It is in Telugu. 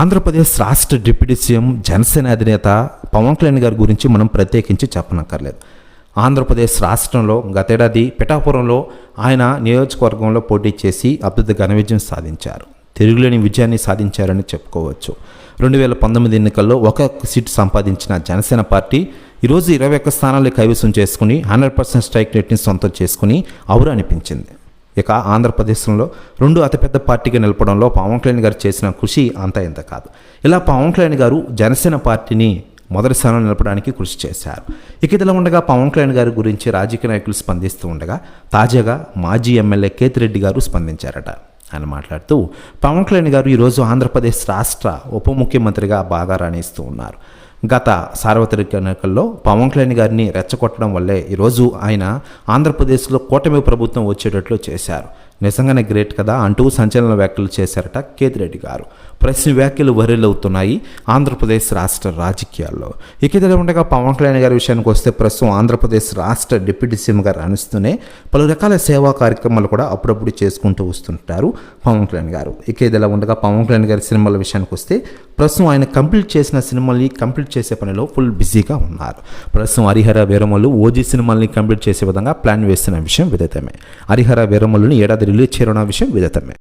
ఆంధ్రప్రదేశ్ రాష్ట్ర డిప్యూటీ సీఎం జనసేన అధినేత పవన్ కళ్యాణ్ గారి గురించి మనం ప్రత్యేకించి చెప్పనక్కర్లేదు. ఆంధ్రప్రదేశ్ రాష్ట్రంలో గతేడాది పిఠాపురంలో ఆయన నియోజకవర్గంలో పోటీ చేసి అద్భుత ఘన విజయం సాధించారు. తిరుగులేని విజయాన్ని సాధించారని చెప్పుకోవచ్చు. రెండు వేల పంతొమ్మిది ఎన్నికల్లో ఒక సీటు సంపాదించిన జనసేన పార్టీ ఈరోజు ఇరవై ఒక్క స్థానాలు కైవసం చేసుకుని హండ్రెడ్ పర్సెంట్ స్ట్రైక్ రేట్ని సొంతం చేసుకుని అవురు అనిపించింది. ఇక ఆంధ్రప్రదేశ్లో రెండు అతిపెద్ద పార్టీగా నిలపడంలో పవన్ కళ్యాణ్ గారు చేసిన కృషి అంత ఇంత కాదు. ఇలా పవన్ కళ్యాణ్ గారు జనసేన పార్టీని మొదటి స్థానం నిలపడానికి కృషి చేశారు. ఇక ఇదిలా ఉండగా పవన్ కళ్యాణ్ గారి గురించి రాజకీయ నాయకులు స్పందిస్తూ ఉండగా తాజాగా మాజీ ఎమ్మెల్యే కేతిరెడ్డి గారు స్పందించారట. ఆయన మాట్లాడుతూ పవన్ కళ్యాణ్ గారు ఈరోజు ఆంధ్రప్రదేశ్ రాష్ట్ర ఉప ముఖ్యమంత్రిగా బాగా రాణిస్తూ ఉన్నారు. గత సార్వత్రిక ఎన్నికల్లో పవన్ కళ్యాణ్ గారిని రెచ్చగొట్టడం వల్లే ఈరోజు ఆయన ఆంధ్రప్రదేశ్లో కూటమి ప్రభుత్వం వచ్చేటట్లు చేశారు. నిజంగానే గ్రేట్ కదా అంటూ సంచలన వ్యాఖ్యలు చేశారట కేతిరెడ్డి గారు. ప్రశ్న వ్యాఖ్యలు అవుతున్నాయి ఆంధ్రప్రదేశ్ రాష్ట్ర రాజకీయాల్లో. ఇక ఉండగా పవన్ కళ్యాణ్ గారి విషయానికి వస్తే ప్రస్తుతం ఆంధ్రప్రదేశ్ రాష్ట్ర డిప్యూటీ సీఎంగా గారు పలు రకాల సేవా కార్యక్రమాలు కూడా అప్పుడప్పుడు చేసుకుంటూ వస్తుంటారు పవన్ కళ్యాణ్ గారు. ఇక ఉండగా పవన్ కళ్యాణ్ గారి సినిమాల విషయానికి వస్తే ప్రస్తుతం ఆయన కంప్లీట్ చేసిన సినిమాల్ని కంప్లీట్ చేసే పనిలో ఫుల్ బిజీగా ఉన్నారు. ప్రస్తుతం హరిహర వీరమల్లు ఓజీ సినిమాల్ని కంప్లీట్ చేసే విధంగా ప్లాన్ వేస్తున్న విషయం విదితమే. హరిహర వీరమల్లుని ఏడాది రిలీజ్ చేయడం విషయం విదితమే.